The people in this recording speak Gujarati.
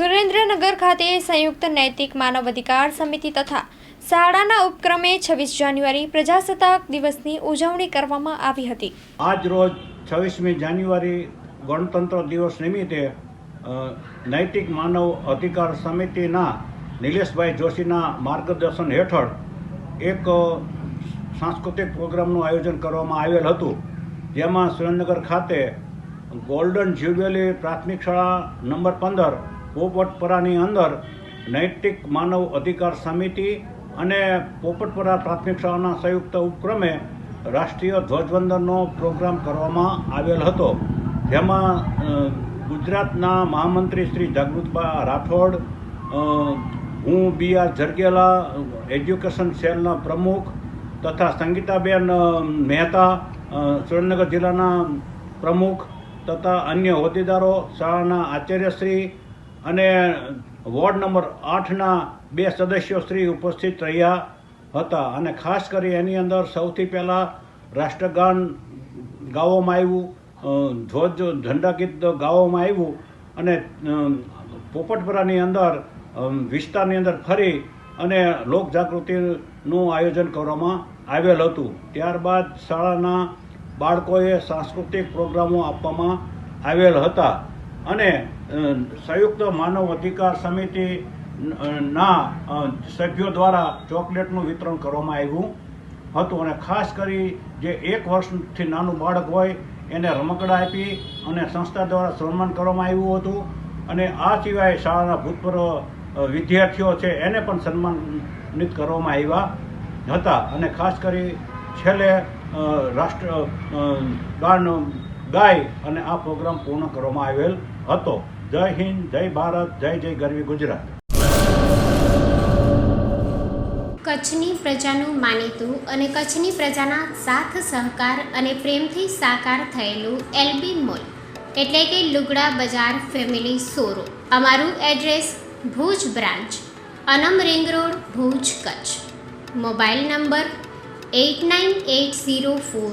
સુરેન્દ્રનગર ખાતે સંયુક્ત નૈતિક માનવ અધિકાર સમિતિ તથા શાળાના ઉપક્રમે છવ્વીસ જાન્યુઆરી પ્રજાસત્તાક દિવસની ઉજવણી કરવામાં આવી હતી. આજ રોજ છવ્વીસમી જાન્યુઆરી ગણતંત્ર દિવસ નિમિત્તે નૈતિક માનવ અધિકાર સમિતિના નિલેશભાઈ જોશીના માર્ગદર્શન હેઠળ એક સાંસ્કૃતિક પ્રોગ્રામનું આયોજન કરવામાં આવેલ હતું. જેમાં સુરેન્દ્રનગર ખાતે ગોલ્ડન જ્યુબિલી પ્રાથમિક શાળા નંબર પંદર પોપટપરાની અંદર નૈતિક માનવ અધિકાર સમિતિ અને પોપટપરા પ્રાથમિક શાળાના સંયુક્ત ઉપક્રમે રાષ્ટ્રીય ધ્વજવંદનનો પ્રોગ્રામ કરવામાં આવેલ હતો. જેમાં ગુજરાતના મહામંત્રી શ્રી જાગૃતબા રાઠોડ હું બી આર જરગેલા, એજ્યુકેશન સેલના પ્રમુખ તથા સંગીતાબેન મહેતા સુરેન્દ્રનગર જિલ્લાના પ્રમુખ તથા અન્ય હોદ્દેદારો, શાળાના આચાર્યશ્રી અને વોર્ડ નંબર આઠના બે સદસ્યો શ્રી ઉપસ્થિત રહ્યા હતા. અને ખાસ કરી એની અંદર સૌથી પહેલાં રાષ્ટ્રગાન ગાવામાં આવ્યું ધ્વજ ઝંડાગીત ગાવામાં આવ્યું અને પોપટપરાની અંદર વિસ્તારની અંદર ફરી અને લોક જાગૃતિનું આયોજન કરવામાં આવેલ હતું. ત્યારબાદ શાળાના બાળકોએ સાંસ્કૃતિક પ્રોગ્રામો આપવામાં આવેલ હતા. અને સંયુક્ત માનવ અધિકાર સમિતિ ના સભ્યો દ્વારા ચોકલેટનું વિતરણ કરવામાં આવ્યું હતું અને ખાસ કરી જે એક વર્ષથી નાનું બાળક હોય એને રમકડા આપી અને સંસ્થા દ્વારા સન્માન કરવામાં આવ્યું હતું. અને આ સિવાય શાળાના ભૂતપૂર્વ વિદ્યાર્થીઓ છે એને પણ સન્માનિત કરવામાં આવ્યા હતા. અને ખાસ કરી છેલ્લે રાષ્ટ્ર ગાન ગાય અને આ પ્રોગ્રામ પૂર્ણ કરવામાં આવેલ હતો. જય હિન્દ, જય ભારત, જય જય ગરવી ગુજરાત. કચ્છની પ્રજાનું માનીતું અને કચ્છની પ્રજાના સાથ, સહકાર અને પ્રેમથી સાકાર થયેલું એલબી મોલ, એટલે કે લુગડા બજાર ફેમિલી સોરો અમારું address Bhuj branch, Anam ring road, Bhuj Kutch. Mobile number eight nine eight zero four